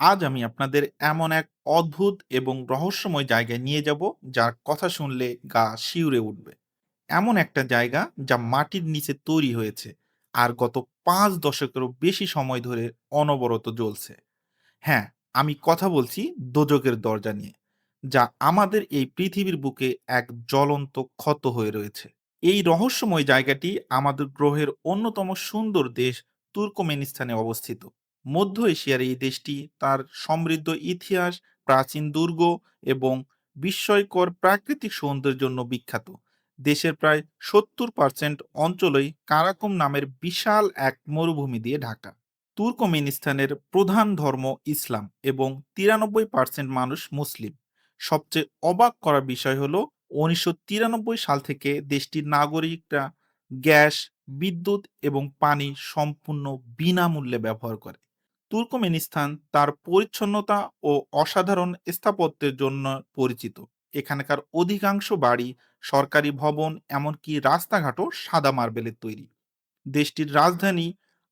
আজ আমি আপনাদের এমন এক অদ্ভুত এবং রহস্যময় জায়গায় নিয়ে যাব, যার কথা শুনলে গা শিউরে উঠবে। এমন একটা জায়গা যা মাটির নিচে তৈরি হয়েছে আর গত পাঁচ দশকেরও বেশি সময় ধরে অনবরত জ্বলছে। হ্যাঁ আমি কথা বলছি দোজকের দরজা নিয়ে, যা আমাদের এই পৃথিবীর বুকে এক জ্বলন্ত ক্ষত হয়ে রয়েছে। এই রহস্যময় জায়গাটি আমাদের গ্রহের অন্যতম সুন্দর দেশ তুর্কমেনিস্তানে অবস্থিত। মধ্য এশিয়ার এই দেশটি তার সমৃদ্ধ ইতিহাস, প্রাচীন দুর্গ এবং বিস্ময়কর প্রাকৃতিক সৌন্দর্যের জন্য বিখ্যাত। দেশের প্রায় সত্তর পার্সেন্ট অঞ্চলই কারাকুম নামের বিশাল এক মরুভূমি দিয়ে ঢাকা। তুর্কমেনিস্তানের প্রধান ধর্ম ইসলাম এবং তিরানব্বই পার্সেন্ট মানুষ মুসলিম। সবচেয়ে অবাক করার বিষয় হলো, উনিশশো সাল থেকে দেশটির নাগরিকরা গ্যাস, বিদ্যুৎ এবং পানি সম্পূর্ণ বিনামূল্যে ব্যবহার করে। তুর্কমেনিস্তান তার পরিচ্ছন্নতা ও অসাধারণ স্থাপত্যের জন্য পরিচিত। এখানকার অধিকাংশ বাড়ি সরকারি ভবন এমনকি রাস্তাঘাটও সাদা মার্বেলের তৈরি। দেশটির রাজধানী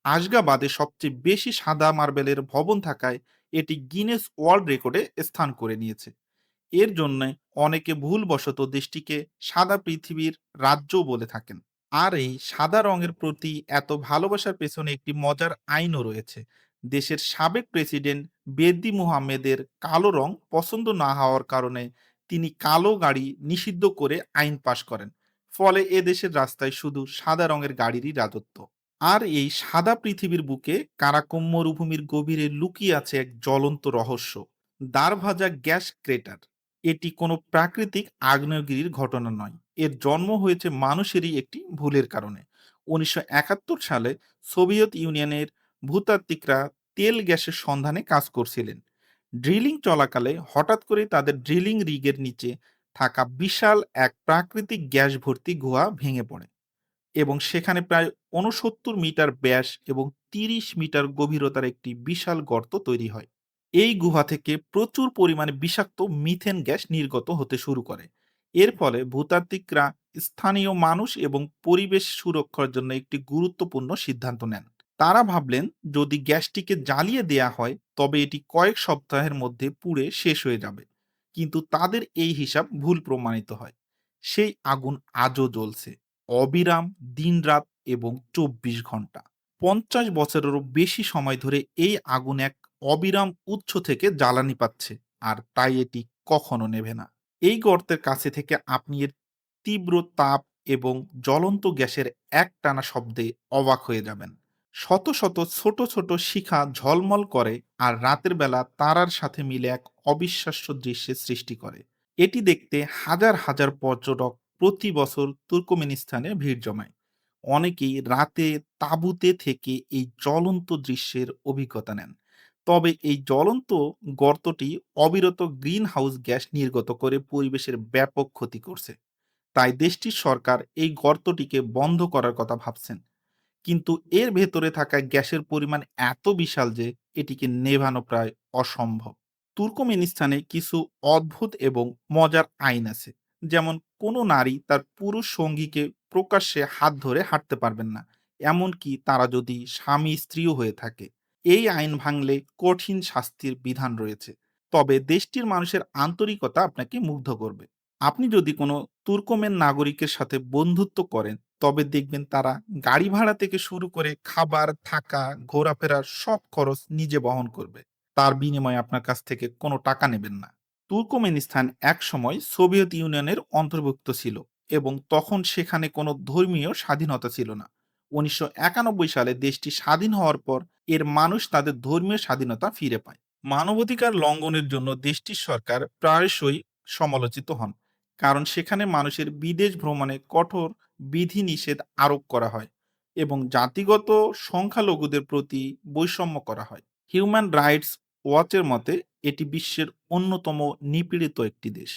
আশগাবাদে সবচেয়ে বেশি সাদা মার্বেলের ভবন থাকায় এটি গিনেস ওয়ার্ল্ড রেকর্ডে স্থান করে নিয়েছে। এর জন্য অনেকে ভুলবশত দেশটিকে সাদা পৃথিবীর রাজ্যও বলে থাকেন। আর এই সাদা রঙের প্রতি এত ভালোবাসার পেছনে একটি মজার আইনও রয়েছে। দেশের সাবেক প্রেসিডেন্ট বেদ্দি মুহাম্মেদের কালো রং পছন্দ না হওয়ার কারণে তিনি কালো গাড়ি নিষিদ্ধ করে আইন পাশ করেন। ফলে এ দেশের রাস্তায় শুধু সাদা রঙের গাড়িরই রাজত্ব। আর এই সাদা পৃথিবীর বুকে কারাকোম মরুভূমির গভীরে লুকিয়ে আছে এক জ্বলন্ত রহস্য দারভাজা গ্যাস ক্রেটার। এটি কোনো প্রাকৃতিক আগ্নেয়গিরির ঘটনা নয়, এর জন্ম হয়েছে মানুষেরই একটি ভুলের কারণে। উনিশশো একাত্তর সালে সোভিয়েত ইউনিয়নের ভূতাত্ত্বিকরা তেল গ্যাসের সন্ধানে কাজ করছিলেন। ড্রিলিং চলাকালে হঠাৎ করে তাদের ড্রিলিং রিগের নিচে থাকা বিশাল এক প্রাকৃতিক গ্যাস ভর্তি গুহা ভেঙে পড়ে এবং সেখানে প্রায় ঊনসত্তর মিটার ব্যাস এবং তিরিশ মিটার গভীরতার একটি বিশাল গর্ত তৈরি হয়। এই গুহা থেকে প্রচুর পরিমাণে বিষাক্ত মিথেন গ্যাস নির্গত হতে শুরু করে। এর ফলে ভূতাত্ত্বিকরা স্থানীয় মানুষ এবং পরিবেশ সুরক্ষার জন্য একটি গুরুত্বপূর্ণ সিদ্ধান্ত নেন। তারা ভাবলেন, যদি গ্যাসটিকে জ্বালিয়ে দেয়া হয়, তবে এটি কয়েক সপ্তাহের মধ্যে পুড়ে শেষ হয়ে যাবে। কিন্তু তাদের এই হিসাব ভুল প্রমাণিত হয়। সেই আগুন আজও জ্বলছে। অবিরাম দিনরাত এবং চব্বিশ ঘণ্টা পঞ্চাশ বছরেরও বেশি সময় ধরে এই আগুন এক অবিরাম উৎস থেকে জ্বালানি পাচ্ছে, আর তাই এটি কখনো নেবে না। এই গর্তের কাছে থেকে আপনি এর তীব্র তাপ এবং জ্বলন্ত গ্যাসের একটানা শব্দে অবাক হয়ে যাবেন। শত শত, ছোট ছোট শিখা ঝলমল করে আর রাতের বেলা তারার সাথে মিলে এক অবিশ্বাস্য দৃশ্যের সৃষ্টি করে। এটি দেখতে হাজার হাজার পর্যটক প্রতি বছর তুর্কমেনিস্তানে ভিড় জমায়। অনেকেই রাতে তাঁবুতে থেকে এই জ্বলন্ত দৃশ্যের অভিজ্ঞতা নেন। তবে এই জ্বলন্ত গর্তটি অবিরত গ্রিন হাউস গ্যাস নির্গত করে পরিবেশের ব্যাপক ক্ষতি করছে। তাই দেশটির সরকার এই গর্তটিকে বন্ধ করার কথা ভাবছেন। কিন্তু এর ভেতরে থাকা গ্যাসের পরিমাণ এত বিশাল যে, এটিকে নেভানো প্রায় অসম্ভব। তুর্কমেনিস্তানে কিছু অদ্ভুত এবং মজার আইন আছে। যেমন কোনো নারী তার পুরুষ সঙ্গীকে প্রকাশ্যে হাত ধরে হাঁটতে পারবেন না। এমনকি তারা যদি স্বামী স্ত্রীও হয়ে থাকে, এই আইন ভাঙলে কঠিন শাস্তির বিধান রয়েছে। তবে দেশটির মানুষের আন্তরিকতা আপনাকে মুগ্ধ করবে। আপনি যদি কোনো তুর্কমেন নাগরিকের সাথে বন্ধুত্ব করেন, তবে দেখবেন তারা গাড়ি ভাড়া থেকে শুরু করে খাবার, থাকা, ঘোরাফেরার সব খরচ নিজে বহন করবে। তার বিনিময়ে আপনার কাছ থেকে কোনো টাকা নেবেন না। তুর্কমেনিস্তান একসময় সোভিয়েত ইউনিয়নের অন্তর্ভুক্ত ছিল এবং তখন সেখানে কোনো ধর্মীয় স্বাধীনতা ছিল না। উনিশশো একানব্বই সালে দেশটি স্বাধীন হওয়ার পর এর মানুষ তাদের ধর্মীয় স্বাধীনতা ফিরে পায়। মানবাধিকার লঙ্ঘনের জন্য দেশটির সরকার প্রায়শই সমালোচিত হন। কারণ সেখানে মানুষের বিদেশ ভ্রমণে কঠোর বিধিনিষেধ আরোপ করা হয় এবং জাতিগত সংখ্যালঘুদের প্রতি বৈষম্য করা হয়। হিউম্যান রাইটস ওয়াচের মতে, এটি বিশ্বের অন্যতম নিপীড়িত একটি দেশ।